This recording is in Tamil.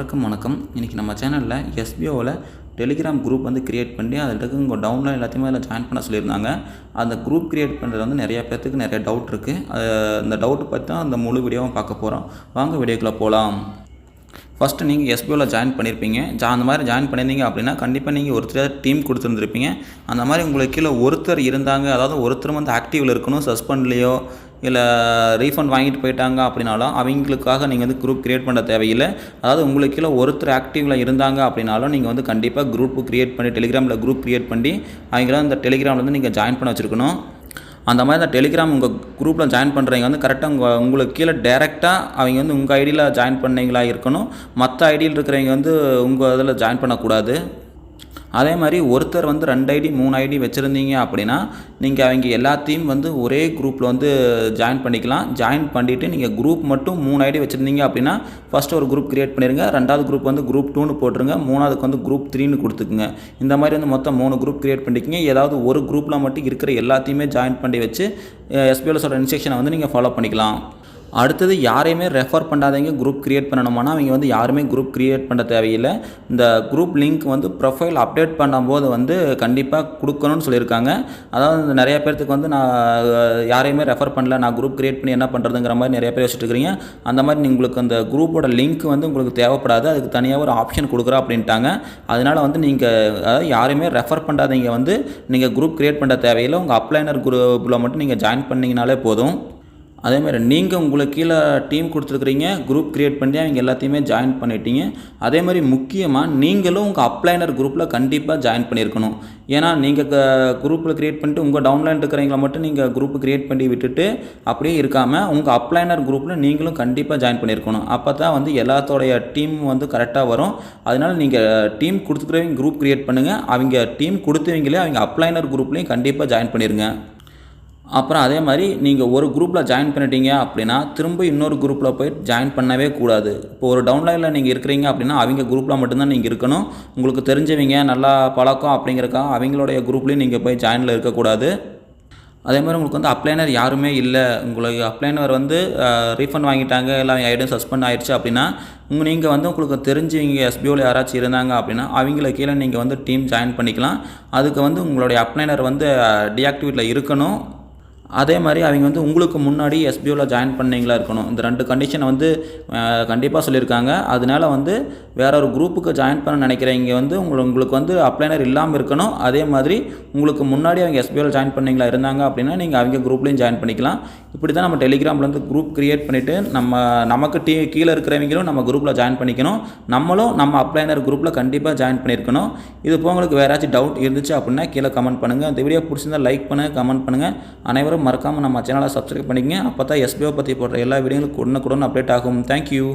அனைவருக்கும் வணக்கம். இன்றைக்கி நம்ம சேனலில் எஸ்பிஓவில் டெலிகிராம் குரூப் வந்து கிரியேட் பண்ணி அதில் இருக்க உங்கள் டவுன்லைன் எல்லாத்தையுமே அதில் ஜாயின் பண்ண சொல்லியிருந்தாங்க. அந்த குரூப் கிரியேட் பண்ணுறது வந்து நிறையா பேர்த்துக்கு நிறைய டவுட் இருக்குது அந்த டவுட் பற்றி தான் அந்த முழு வீடியோவும் பார்க்க போகிறோம் வாங்க வீடியோக்குள்ளே போகலாம் ஃபஸ்ட்டு நீங்கள் எஸ்பிஓவில் ஜாயின் பண்ணியிருப்பீங்க ஜா அந்த மாதிரி ஜாயின் பண்ணியிருந்தீங்க அப்படின்னா கண்டிப்பாக நீங்கள் ஒருத்தர் டீம் கொடுத்துருந்துருப்பீங்க. அந்த மாதிரி உங்களுக்கு கீழே ஒருத்தர் இருந்தாங்க அதாவது ஒருத்தர் வந்து ஆக்டிவில் இருக்கணும் சஸ்பெண்ட்லேயோ இல்லை ரீஃபண்ட் வாங்கிட்டு போயிட்டாங்க அப்படின்னாலும் அவங்களுக்காக நீங்கள் வந்து குரூப் க்ரியேட் பண்ண தேவையில்லை. அதாவது உங்களுக்கு கீழே ஒருத்தர் ஆக்டிவில் இருந்தாங்க அப்படின்னாலும் நீங்கள் வந்து கண்டிப்பாக குரூப் க்ரியேட் பண்ணி டெலிகிராமில் குரூப் க்ரியேட் பண்ணி அவங்கள அந்த டெலிகிராமில் வந்து நீங்கள் ஜாயின் பண்ண வச்சுருக்கணும். அந்த மாதிரி அந்த டெலிகிராம் உங்கள் குரூப்பில் ஜாயின் பண்ணுறவங்க வந்து கரெக்டாக உங்கள் உங்களுக்கு கீழே டேரெக்டாக அவங்க வந்து உங்கள் ஐடியில் ஜாயின் பண்ணீங்களா இருக்கணும். மற்ற ஐடியில் இருக்கிறவங்க வந்து உங்கள் இதில் ஜாயின் பண்ணக்கூடாது. அதே மாதிரி ஒருத்தர் வந்து ரெண்டு ஐடி மூணு ஐடி வச்சுருந்தீங்க அப்படின்னா நீங்கள் அவங்க எல்லாத்தையும் வந்து ஒரே குரூப்பில் வந்து ஜாயின் பண்ணிக்கலாம். ஜாயின் பண்ணிவிட்டு நீங்கள் குரூப் மட்டும் மூணு ஐடி வச்சுருந்தீங்க அப்படின்னா ஃபஸ்ட்டு ஒரு குரூப் க்ரியேட் பண்ணிடுங்க ரெண்டாவது குரூப் வந்து குரூப் டூன்னு போட்டுருங்க. மூணாவதுக்கு வந்து குரூப் த்ரீன்னு கொடுத்துக்குங்க. இந்த மாதிரி வந்து மொத்தம் மூணு குரூப் க்ரியேட் பண்ணிக்கிங்க. ஏதாவது ஒரு குரூப்பில் மட்டும் இருக்கிற எல்லாத்தையுமே ஜாயின் பண்ணி வச்சு எஸ்பிஎல் சொல்கிற இன்ஸ்ட்ரக்ஷனை வந்து நீங்கள் ஃபாலோ பண்ணிக்கலாம். அடுத்தது யாரையுமே ரெஃபர் பண்ணாதவங்க குரூப் க்ரியேட் பண்ணணுமானா அவங்க வந்து யாருமே குரூப் க்ரியேட் பண்ண தேவையில்லை. இந்த குரூப் லிங்க் வந்து ப்ரொஃபைல் அப்டேட் பண்ணும்போது வந்து கண்டிப்பாக கொடுக்கணும்னு சொல்லியிருக்காங்க. அதாவது நிறைய பேர்த்துக்கு வந்து நான் யாரையுமே ரெஃபர் பண்ணல நான் குரூப் க்ரியேட் பண்ணி என்ன பண்ணுறதுங்கிற மாதிரி நிறைய பேர் வச்சுட்டு இருக்கிறீங்க. அந்த மாதிரி உங்களுக்கு அந்த குரூப்போட லிங்க் வந்து உங்களுக்கு தேவைப்படாது அதுக்கு தனியாக ஒரு ஆப்ஷன் கொடுக்குறா அப்படின்ட்டாங்க. அதனால் வந்து நீங்கள் அதாவது யாரையுமே ரெஃபர் பண்ணாதீங்க வந்து நீங்கள் குரூப் க்ரியேட் பண்ண தேவையில்லை. உங்கள் அப்ளைனர் குரூப்பில் மட்டும் நீங்கள் ஜாயின் பண்ணிங்கனாலே போதும். அதே மாதிரி நீங்கள் உங்களுக்கு கீழே டீம் கொடுத்துருக்குறீங்க குரூப் க்ரியேட் பண்ணி அவங்க எல்லாத்தையுமே ஜாயின் பண்ணிட்டீங்க. அதே மாதிரி முக்கியமாக நீங்களும் உங்கள் அப்ளைனர் குரூப்பில் கண்டிப்பாக ஜாயின் பண்ணியிருக்கணும். ஏன்னா நீங்கள் குரூப்பில் க்ரியேட் பண்ணிட்டு உங்கள் டவுன்லைன் இருக்கிறவங்கள மட்டும் நீங்கள் குரூப் க்ரியேட் பண்ணி விட்டுட்டு அப்படியே இருக்காமல் உங்கள் அப்ளைனர் குரூப்பில் நீங்களும் கண்டிப்பாக ஜாயின் பண்ணியிருக்கணும். அப்போ தான் வந்து எல்லாத்தோடைய டீம் வந்து கரெக்டாக வரும். அதனால் நீங்கள் டீம் கொடுத்துக்கிறவங்க குரூப் க்ரியேட் பண்ணுங்கள் அவங்க டீம் கொடுத்தவங்களே அவங்க அப்ளைனர் குரூப்லேயும் கண்டிப்பாக ஜாயின் பண்ணிடுங்க அப்புறம் அதே மாதிரி நீங்கள் ஒரு குரூப்பில் ஜாயின் பண்ணிட்டீங்க அப்படின்னா திரும்ப இன்னொரு குரூப்பில் போய் ஜாயின் பண்ணவே கூடாது. இப்போ ஒரு டவுன்லைனில் நீங்கள் இருக்கிறீங்க அப்படின்னா அவங்க குரூப்பில் மட்டும்தான் நீங்கள் இருக்கணும். உங்களுக்கு தெரிஞ்சவங்க நல்லா பழக்கம் அப்படிங்கிறக்கா அவங்களுடைய குரூப்லேயும் நீங்கள் போய் ஜாயினில் இருக்கக்கூடாது அதே மாதிரி உங்களுக்கு வந்து அப்ளைனர் யாருமே இல்லை. உங்களுக்கு அப்ளைனர் வந்து ரீஃபண்ட் வாங்கிட்டாங்க இல்லை அவங்க ஐடியும் சஸ்பெண்ட் ஆயிடுச்சு அப்படின்னா உங்கள் நீங்கள் வந்து உங்களுக்கு தெரிஞ்சவங்க எஸ்பிஓவில் யாராச்சும் இருந்தாங்க அப்படின்னா அவங்கள கீழே நீங்கள் வந்து டீம் ஜாயின் பண்ணிக்கலாம். அதுக்கு வந்து உங்களுடைய அப்ளைனர் வந்து டிஆக்டிவேட்டில் இருக்கணும். அதே மாதிரி அவங்க வந்து உங்களுக்கு முன்னாடி எஸ்பியூவில் ஜாயின் பண்ணிங்களா இருக்கணும். இந்த ரெண்டு கண்டிஷனை வந்து கண்டிப்பாக சொல்லியிருக்காங்க. அதனால வந்து வேற ஒரு குரூப்புக்கு ஜாயின் பண்ண நினைக்கிறவங்க வந்து உங்களுக்கு உங்களுக்கு வந்து அப்ளைனர் இல்லாமல் இருக்கணும். அதே மாதிரி உங்களுக்கு முன்னாடி அவங்க எஸ்பியூவில் ஜாயின் பண்ணிங்களா இருந்தாங்க அப்படின்னா நீங்கள் அவங்க குரூப்லேயும் ஜாயின் பண்ணிக்கலாம். இப்படி தான் நம்ம டெலிகிராமில் வந்து குரூப் க்ரியேட் பண்ணிவிட்டு நம்ம நமக்கு டீ கீழே இருக்கிறவங்களும் நம்ம குரூப்பில் ஜாயின் பண்ணிக்கணும். நம்மளும் நம்ம அப்ளைனர் குரூப்பில் கண்டிப்பாக ஜாயின் பண்ணியிருக்கணும். இது போக உங்களுக்கு வேறாச்சும் டவுட் இருந்துச்சு அப்படின்னா கீழே கமெண்ட் பண்ணுங்கள் இந்த வீடியோ பிடிச்சிருந்தால் லைக் பண்ணுங்கள் கமெண்ட் பண்ணுங்கள் அனைவரும் மறக்காமல் நம்ம சேனலை சப்ஸ்கிரைப் பண்ணிக்கங்க. அப்போ தான் எஸ்பிஓ பற்றி போடுற எல்லா வீடியோங்களும் உடனுக்குடன் அப்டேட் ஆகும். தேங்க்யூ